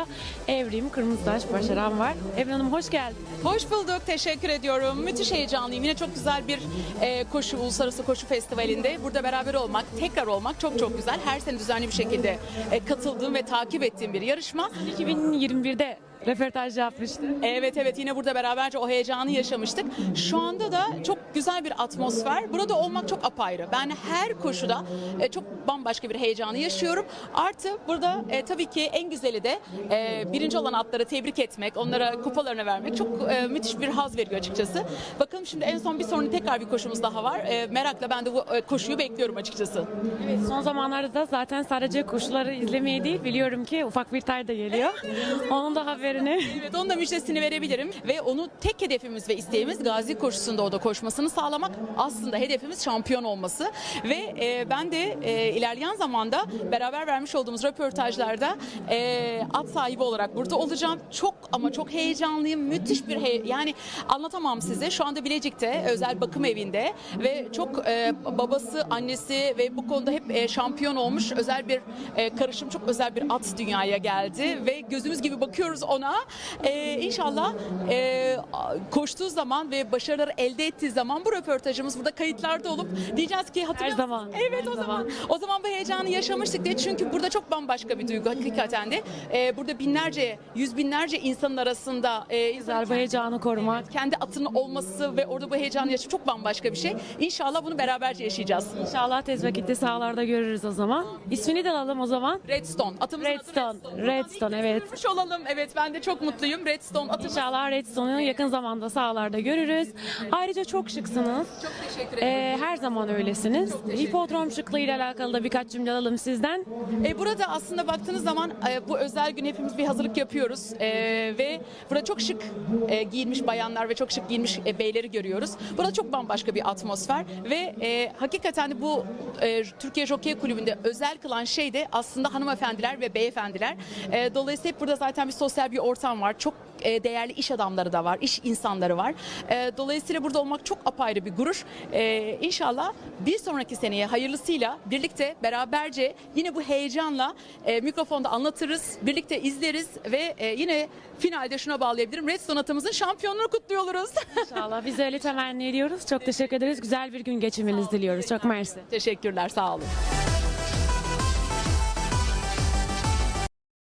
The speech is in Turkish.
yanımda Evrim Kırmızıtaş Başaran var. Evrim Hanım hoş geldiniz. Hoş bulduk, teşekkür ediyorum. Müthiş heyecanlıyım. Yine çok güzel bir e, koşu, Uluslararası Koşu Festivali'nde burada beraber olmak, tekrar olmak çok çok güzel. Her sene düzenli bir şekilde e, katıldığım ve takip ettiğim bir yarışma. 2021'de röportaj yapmıştı. Evet evet yine burada beraberce o heyecanı yaşamıştık. Şu anda da çok güzel bir atmosfer. Burada olmak çok apayrı. Ben her koşuda e, çok bambaşka bir heyecanı yaşıyorum. Artı burada e, tabii ki en güzeli de e, birinci olan atları tebrik etmek, onlara kupalarını vermek çok e, müthiş bir haz veriyor açıkçası. Bakalım şimdi en son bir sonra tekrar bir koşumuz daha var. E, merakla ben de bu e, koşuyu bekliyorum açıkçası. Evet, son zamanlarda da zaten sadece koşuları izlemeye değil biliyorum ki ufak bir tay da geliyor. Onun da haberini. Evet onun da müjdesini verebilirim ve onu tek hedefimiz ve isteğimiz Gazi koşusunda o da koşmasını sağlamak. Aslında hedefimiz şampiyon olması ve e, ben de e, ilerleyen zamanda beraber vermiş olduğumuz röportajlarda e, at sahibi olarak burada olacağım. Çok ama çok heyecanlıyım. Müthiş bir hey- yani anlatamam size. Şu anda Bilecik'te özel bakım evinde ve çok e, babası, annesi ve bu konuda hep e, şampiyon olmuş özel bir e, karışım, çok özel bir at dünyaya geldi ve gözümüz gibi bakıyoruz ona. E, inşallah e, koştuğu zaman ve başarıları elde ettiği zaman bu röportajımız burada kayıtlarda olup diyeceğiz ki hatırlıyor musun? zaman, Evet her o zaman. zaman. O zaman bu heyecanı yaşamıştık diye çünkü burada çok bambaşka bir duygu hakikaten de. E, burada binlerce, yüz binlerce insanın arasında e, Güzel bu heyecanı korumak. kendi atının olması ve orada bu heyecanı yaşamak çok bambaşka bir şey. İnşallah bunu beraberce yaşayacağız. İnşallah tez vakitte sahalarda görürüz o zaman. İsmini de alalım o zaman. Redstone. Atımızın adı Redstone. Redstone evet. Görmüş olalım. Evet ben de çok mutluyum. Redstone atımız. İnşallah Redstone'u yakın zamanda sahalarda görürüz. Ayrıca çok şıksınız. Çok teşekkür ederim. Ee, her zaman öylesiniz. Hipodrom şıklığı ile alakalı da birkaç cümle alalım sizden. E, burada aslında baktığınız zaman e, bu özel gün hepimiz bir hazırlık yapıyoruz E, ve burada çok şık e, giyinmiş bayanlar ve çok şık giyinmiş e, beyleri görüyoruz. Burada çok bambaşka bir atmosfer ve e, hakikaten bu e, Türkiye Jockey Kulübü'nde özel kılan şey de aslında hanımefendiler ve beyefendiler. E, dolayısıyla hep burada zaten bir sosyal bir ortam var. Çok e, değerli iş adamları da var, iş insanları var. E, dolayısıyla burada olmak çok apayrı bir gurur. E, inşallah bir sonraki seneye hayırlısıyla birlikte beraberce yine bu heyecanla e, mikrofonda anlatırız, birlikte izleriz ve e, yine finalde şuna bağlayabilirim. Redstone atımızın şampiyonluğunu kutluyor oluruz. İnşallah biz öyle temenni ediyoruz. Çok teşekkür ederiz. Güzel bir gün geçirmenizi diliyoruz. Çok mersi. Teşekkürler, sağ olun.